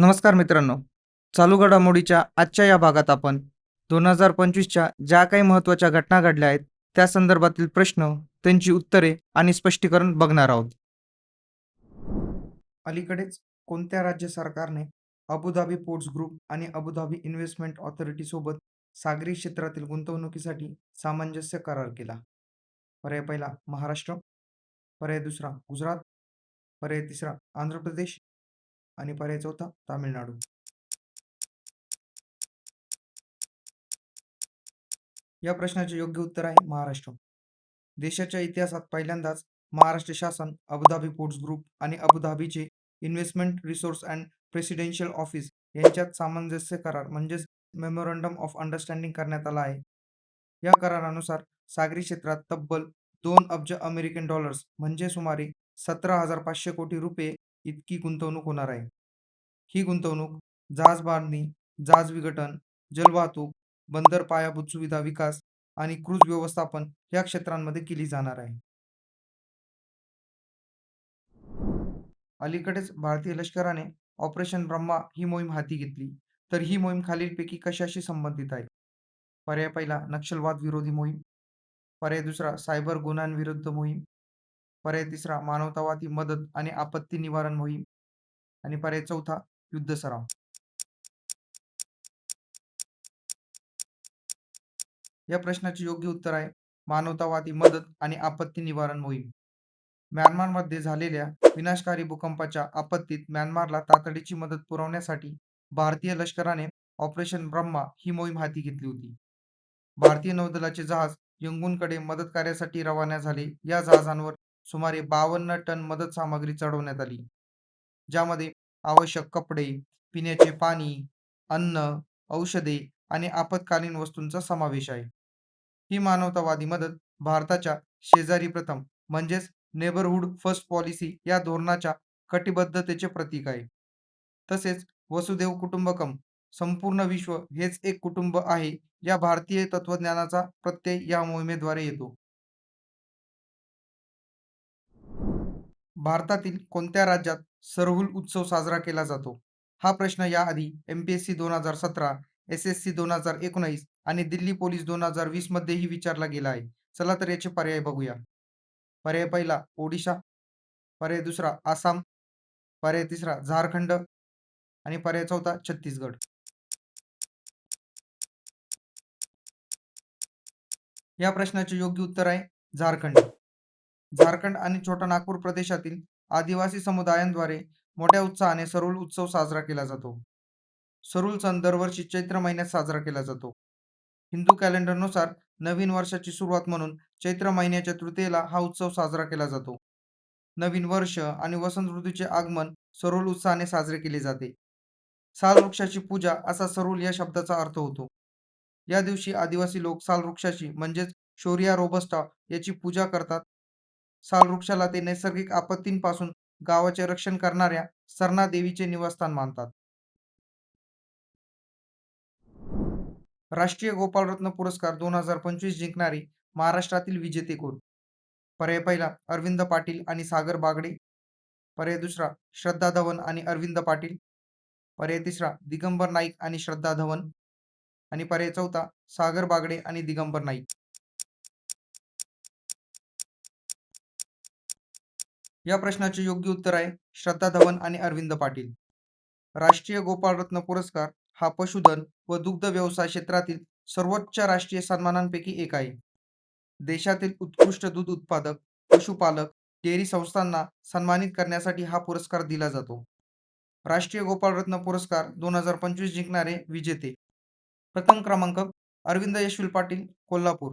नमस्कार मित्रांनो. चालू घडामोडीच्या आजच्या या भागात आपण दोन हजार पंचवीसच्या ज्या काही महत्त्वाच्या घटना घडल्या आहेत त्या संदर्भातील प्रश्न त्यांची उत्तरे आणि स्पष्टीकरण बघणार आहोत. अलीकडेच कोणत्या राज्य सरकारने अबुधाबी पोर्ट्स ग्रुप आणि अबुधाबी इन्व्हेस्टमेंट ऑथॉरिटी सोबत सागरी क्षेत्रातील गुंतवणुकीसाठी सामंजस्य करार केला? पर्याय पहिला महाराष्ट्र. पर्याय दुसरा गुजरात. पर्याय तिसरा आंध्र प्रदेश. आणि पर्याय चौथा तामिळनाडू. या प्रश्नाचे योग्य उत्तर आहे महाराष्ट्र. देशाच्या इतिहासात पहिल्यांदाच महाराष्ट्र शासन अबुधाबी पोर्ट्स ग्रुप आणि अबुधाबीचे investment resource and presidential office यांच्यात सामंजस्य करार म्हणजेच मेमोरंडम ऑफ अंडरस्टँडिंग करण्यात आला आहे. या करारानुसार सागरी क्षेत्रात तब्बल दोन अब्ज अमेरिकन डॉलर्स म्हणजे सुमारे सतरा हजार पाचशे कोटी रुपये इतकी गुंतवणूक होणार आहे. ही गुंतवणूक जहाज बांधणी जहाज विघटन जलवाहतूक बंदर पायाभूत सुविधा विकास आणि क्रूज व्यवस्थापन या क्षेत्रांमध्ये केली जाणार आहे. अलीकडेच भारतीय लष्कराने ऑपरेशन ब्रह्मा ही मोहीम हाती घेतली. तर ही मोहीम खालीलपैकी कशाशी संबंधित आहे? पर्याय पहिला नक्षलवाद विरोधी मोहीम. पर्याय दुसरा सायबर गुन्ह्यांविरुद्ध मोहीम. पर्याय तिसरा मानवतावादी मदत आणि आपत्ती निवारण मोहीम आणि पर्याय चौथा युद्ध सराव. या प्रश्नाचे योग्य उत्तर आहे मानवतावादी मदत आणि आपत्ती निवारण मोहीम. म्यानमारमध्ये झालेल्या विनाशकारी भूकंपाच्या आपत्तीत म्यानमारला तातडीची मदत पुरवण्यासाठी भारतीय लष्कराने ऑपरेशन ब्रह्मा ही मोहीम हाती घेतली होती. भारतीय नौदलाचे जहाज यंगूनकडे मदत कार्यासाठी रवाना झाले या जहाजांवर सुमारे बावन्न टन मदत सामग्री चढवण्यात आली. ज्यामध्ये आवश्यक कपडे पिण्याचे पाणी अन्न औषधे आणि आपत्कालीन वस्तूंचा समावेश आहे. ही मानवतावादी मदत भारताच्या शेजारी प्रथम म्हणजेच नेबरहुड फर्स्ट पॉलिसी या धोरणाच्या कटिबद्धतेचे प्रतीक आहे. तसेच वसुदेव कुटुंबकम संपूर्ण विश्व हेच एक कुटुंब आहे या भारतीय तत्वज्ञानाचा प्रत्यय या मोहिमेद्वारे येतो. भारतातील कोणत्या राज्यात सरहुल उत्सव साजरा केला जातो? हा प्रश्न याआधी एम पी एस सी दोन हजार सतरा एस एस सी दोन हजार एकोणीस आणि दिल्ली पोलीस दोन हजार वीस मध्येही विचारला गेला आहे. चला तर याचे पर्याय बघूया. पर्याय पहिला ओडिशा. पर्याय दुसरा आसाम. पर्याय तिसरा झारखंड. आणि पर्याय चौथा छत्तीसगड. या प्रश्नाचे योग्य उत्तर आहे झारखंड. झारखंड आणि छोटा नागपूर प्रदेशातील आदिवासी समुदायांद्वारे मोठ्या उत्साहाने सरुल उत्सव साजरा केला जातो. सरुल सण दरवर्षी चैत्र महिन्यात साजरा केला जातो. हिंदू कॅलेंडरनुसार नवीन वर्षाची सुरुवात म्हणून चैत्र महिन्याच्या तृतीयेला हा उत्सव साजरा केला जातो. नवीन वर्ष आणि वसंत ऋतूचे आगमन सरुल उत्साहाने साजरे केले जाते. साल वृक्षाची पूजा असा सरुल या शब्दाचा अर्थ होतो. या दिवशी आदिवासी लोक साल वृक्षाची म्हणजेच शोरिया रोबस्टा याची पूजा करतात. साल वृक्षाला ते नैसर्गिक आपत्तींपासून गावाचे रक्षण करणाऱ्या सरना देवीचे निवासस्थान मानतात. राष्ट्रीय गोपालरत्न पुरस्कार दोन हजार पंचवीस जिंकणारे महाराष्ट्रातील विजेते कोण? पर्याय पहिला अरविंद पाटील आणि सागर बागडे. पर्याय दुसरा श्रद्धा धवन आणि अरविंद पाटील. पर्याय तिसरा दिगंबर नाईक आणि श्रद्धा धवन. आणि पर्याय चौथा सागर बागडे आणि दिगंबर नाईक. या प्रश्नाचे योग्य उत्तर आहे श्रद्धा धवन आणि अरविंद पाटील. राष्ट्रीय गोपाळरत्न पुरस्कार हा पशुधन व दुग्ध व्यवसाय क्षेत्रातील सर्वोच्च राष्ट्रीय सन्मानांपैकी एक आहे. देशातील उत्कृष्ट दूध उत्पादक पशुपालक डेअरी संस्थांना सन्मानित करण्यासाठी हा पुरस्कार दिला जातो. राष्ट्रीय गोपाळरत्न पुरस्कार दोन हजार पंचवीस जिंकणारे विजेते. प्रथम क्रमांक अरविंद यशवील पाटील कोल्हापूर.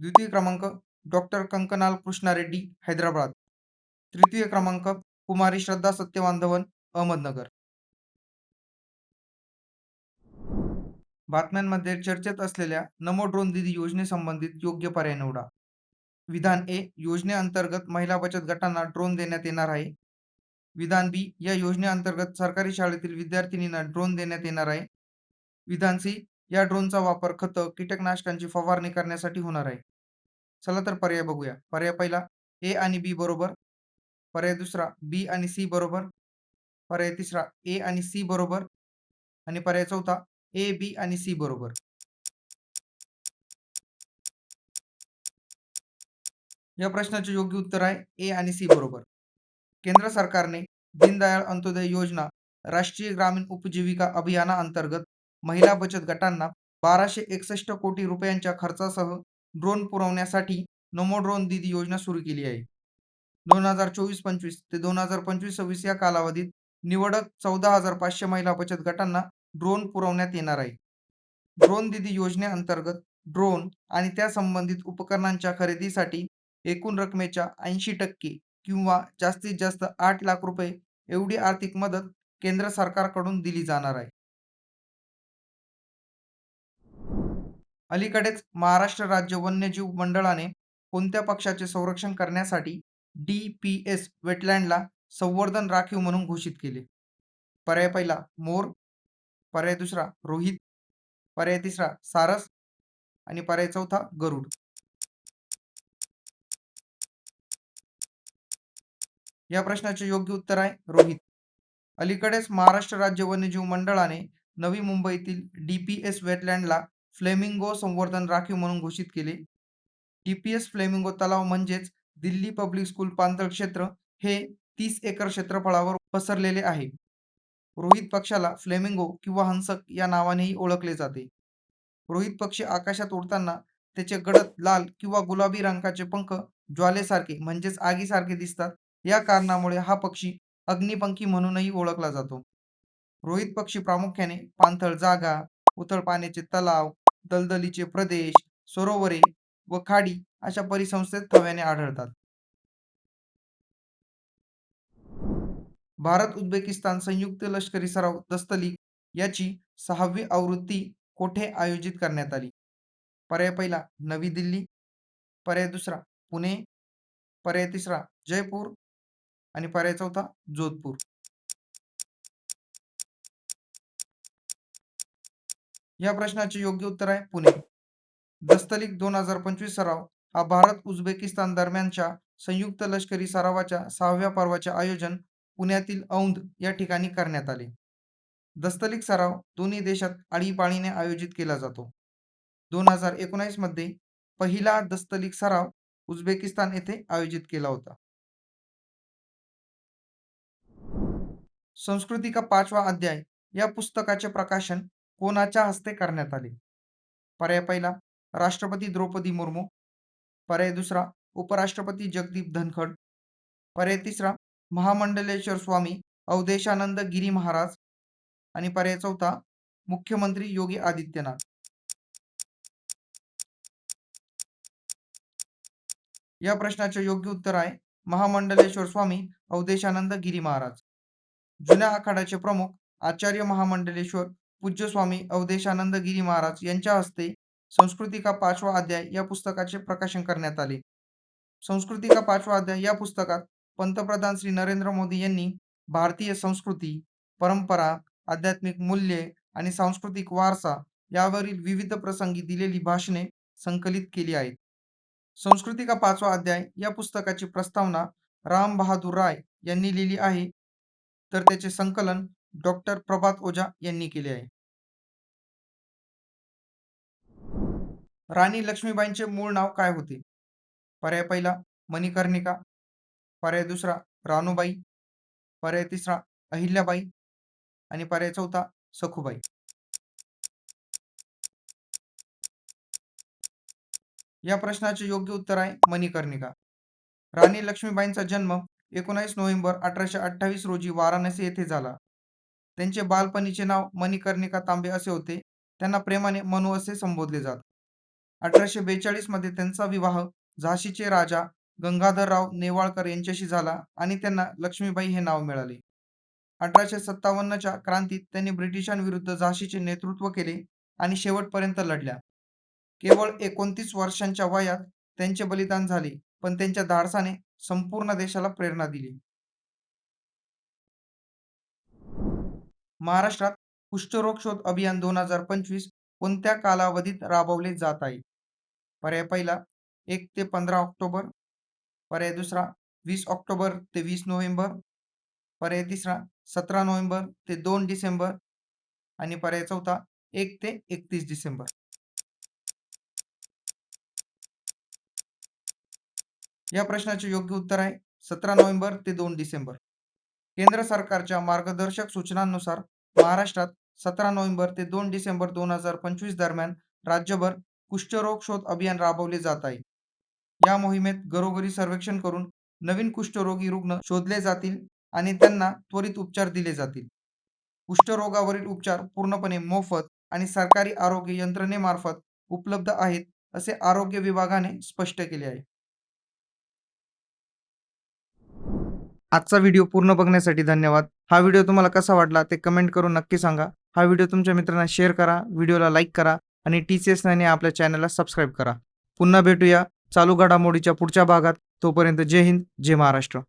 द्वितीय क्रमांक डॉक्टर कंकनाल कृष्णा रेड्डी हैदराबाद. तृतीय क्रमांक कुमारी श्रद्धा सत्यवांधवन अहमदनगर. बातम्यांमध्ये चर्चेत असलेल्या नमो ड्रोन दिदी योजनेसंबंधित योग्य पर्याय निवडा. विधान ए योजनेअंतर्गत महिला बचत गटांना ड्रोन देण्यात येणार आहे. विधान बी या योजनेअंतर्गत सरकारी शाळेतील विद्यार्थिनींना ड्रोन देण्यात येणार आहे. विधान सी या ड्रोनचा वापर खतं कीटकनाशकांची फवारणी करण्यासाठी होणार आहे. चला तर पर्याय बघूया. पर्याय पहिला ए आणि बी बरोबर पर्याय दुसरा बी आणि सी बरोबर. पर्याय तिसरा ए आणि सी बरोबर. आणि पर्याय चौथा ए बी आणि सी बरोबर. या प्रश्नाचे योग्य उत्तर आहे ए आणि सी बरोबर. केंद्र सरकारने दीनदयाळ अंत्योदय योजना राष्ट्रीय ग्रामीण उपजीविका अभियाना अंतर्गत महिला बचत गटांना बाराशे एकसष्ट कोटी रुपयांच्या खर्चासह ड्रोन पुरवण्यासाठी नमो ड्रोन दीदी योजना सुरू केली आहे. दोन हजार चोवीस पंचवीस ते दोन हजार पंचवीस सव्वीस या कालावधीत निवडक चौदा हजार पाचशे महिला बचत गटांना ड्रोन पुरवण्यात येणार आहे. ड्रोन दिदी योजनेअंतर्गत ड्रोन आणि त्या संबंधित उपकरणांच्या खरेदीसाठी एकूण रकमेच्या ऐंशी टक्के किंवा जास्तीत जास्त आठ लाख रुपये एवढी आर्थिक मदत केंद्र सरकारकडून दिली जाणार आहे. अलीकडेच महाराष्ट्र राज्य वन्यजीव मंडळाने कोणत्या पक्षाचे संरक्षण करण्यासाठी डी पी एस वेटलँडला संवर्धन राखीव म्हणून घोषित केले. पर्याय पहिला मोर. पर्याय दुसरा रोहित. पर्याय तिसरा सारस. आणि पर्याय चौथा गरुड. या प्रश्नाचे योग्य उत्तर आहे रोहित. अलीकडेच महाराष्ट्र राज्य वन्यजीव मंडळाने नवी मुंबईतील डीपीएस वेटलँडला फ्लेमिंगो संवर्धन राखीव म्हणून घोषित केले. डीपीएस फ्लेमिंगो तलाव म्हणजेच दिल्ली पब्लिक स्कूल पाणथळ क्षेत्र हे तीस एकर क्षेत्रफळावर पसरलेले आहे. रोहित पक्षाला फ्लेमिंगो किंवा हंसक या नावानेही ओळखले जाते. रोहित पक्षी आकाशात उडताना त्याचे गडद लाल किंवा गुलाबी रंगाचे पंख ज्वालेसारखे म्हणजेच आगीसारखे दिसतात. या कारणामुळे हा पक्षी अग्निपंखी म्हणूनही ओळखला जातो. रोहित पक्षी प्रामुख्याने पाणथळ जागा उथळ पाण्याचे तलाव दलदलीचे प्रदेश सरोवरे व खाडी अशा परिसंस्थेत थव्याने आढळतात. भारत उझबेकिस्तान संयुक्त लष्करी सराव दस्तली याची सहावी आवृत्ती कोठे आयोजित करण्यात आली? पर्याय पहिला नवी दिल्ली. पर्याय दुसरा पुणे. पर्याय तिसरा जयपूर. आणि पर्याय चौथा जोधपूर. या प्रश्नाचे योग्य उत्तर आहे पुणे. दस्तलिक दोन हजार पंचवीस सराव हा भारत उझबेकिस्तान दरम्यानच्या संयुक्त लष्करी सरावाच्या सहाव्या पर्वाचे आयोजन पुण्यातील औंध या ठिकाणी करण्यात आले. दस्तलिक सराव दोन्ही देशात आळीपाळीने आयोजित केला जातो. दोन हजार एकोणावीसमध्ये पहिला दस्तलिक सराव उझबेकिस्तान येथे आयोजित केला होता. संस्कृती का पाचवा अध्याय या पुस्तकाचे प्रकाशन कोणाच्या हस्ते करण्यात आले? पर्याय पहिला राष्ट्रपती द्रौपदी मुर्मू पर्याय दुसरा उपराष्ट्रपती जगदीप धनखड पर्याय तिसरा महामंडलेश्वर स्वामी अवधेशानंद गिरी महाराज आणि पर्याय चौथा मुख्यमंत्री योगी आदित्यनाथ. या प्रश्नाचे योग्य उत्तर आहे महामंडलेश्वर स्वामी अवधेशानंद गिरी महाराज. जुन्या आखाड्याचे प्रमुख आचार्य महामंडलेश्वर पूज्य स्वामी अवधेशानंद गिरी महाराज यांच्या हस्ते संस्कृती का पाचवा अध्याय या पुस्तकाचे प्रकाशन करण्यात आले. संस्कृती का पाचवा अध्याय या पुस्तकात पंतप्रधान श्री नरेंद्र मोदी यांनी भारतीय संस्कृती परंपरा आध्यात्मिक मूल्ये आणि सांस्कृतिक वारसा यावरील विविध प्रसंगी दिलेली भाषणे संकलित केली आहेत. संस्कृती का पाचवा अध्याय या पुस्तकाची प्रस्तावना राम बहादूर राय यांनी लिहिली आहे. तर त्याचे संकलन डॉक्टर प्रभात ओझा यांनी केले आहे. राणी लक्ष्मीबाईंचे मूळ नाव काय होते? पर्याय पहिला मणिकर्णिका. पर्याय दुसरा रानूबाई पर्याय तिसरा अहिल्याबाई. आणि पर्याय चौथा सखुबाई. या प्रश्नाचे योग्य उत्तर आहे मणिकर्णिका. राणी लक्ष्मीबाईंचा जन्म एकोणावीस नोव्हेंबर अठराशे अठ्ठावीस रोजी वाराणसी येथे झाला. त्यांचे बालपणीचे नाव मणिकर्णिका तांबे असे होते. त्यांना प्रेमाने मनू असे संबोधले जात. अठराशे बेचाळीसमध्ये त्यांचा विवाह झाशीचे राजा गंगाधरराव नेवाळकर यांच्याशी झाला आणि त्यांना लक्ष्मीबाई हे नाव मिळाले. अठराशे सत्तावन्नच्या क्रांतीत त्यांनी ब्रिटिशांविरुद्ध झाशीचे नेतृत्व केले आणि शेवटपर्यंत लढल्या. केवळ एकोणतीस वर्षांच्या वयात त्यांचे बलिदान झाले पण त्यांच्या धाडसाने संपूर्ण देशाला प्रेरणा दिली. महाराष्ट्रात कुष्ठरोग शोध अभियान दोन हजार पंचवीस कोणत्या कालावधीत राबवले जात आहे? पर्याय पहिला एक ते पंधरा ऑक्टोबर. पर्याय दुसरा वीस ऑक्टोबर ते वीस नोव्हेंबर. पर्याय तिसरा सतरा नोव्हेंबर ते दोन डिसेंबर. आणि पर्याय चौथा एक ते एकतीस डिसेंबर. या प्रश्नाचे योग्य उत्तर आहे सतरा नोव्हेंबर ते दोन डिसेंबर. केंद्र सरकारच्या मार्गदर्शक सूचनांनुसार महाराष्ट्रात सतरा नोव्हेंबर ते दोन डिसेंबर दोन हजार पंचवीस दरम्यान राज्यभर कुष्ठरोग शोध अभियान राबवले जात आहे. या मोहिमेत घरोघरी सर्वेक्षण करून नवीन कुष्ठरोगी रुग्ण शोधले जातील आणि त्यांना त्वरित उपचार दिले जातील. कुष्ठरोगावरील उपचार पूर्णपणे मोफत आणि सरकारी आरोग्य यंत्रणेमार्फत उपलब्ध आहेत असे आरोग्य विभागाने स्पष्ट केले आहे. आजचा व्हिडिओ पूर्ण बघण्यासाठी धन्यवाद. हा व्हिडिओ तुम्हाला कसा वाटला ते कमेंट करून नक्की सांगा. हा व्हिडिओ तुमच्या मित्रांना शेअर करा व्हिडिओला लाईक करा आणि टी सी एस नाईन आपल्या चॅनलला सबस्क्राईब करा. पुन्हा भेटूया चालू घडामोडीच्या पुढच्या भागात. तोपर्यंत जय हिंद जय महाराष्ट्र.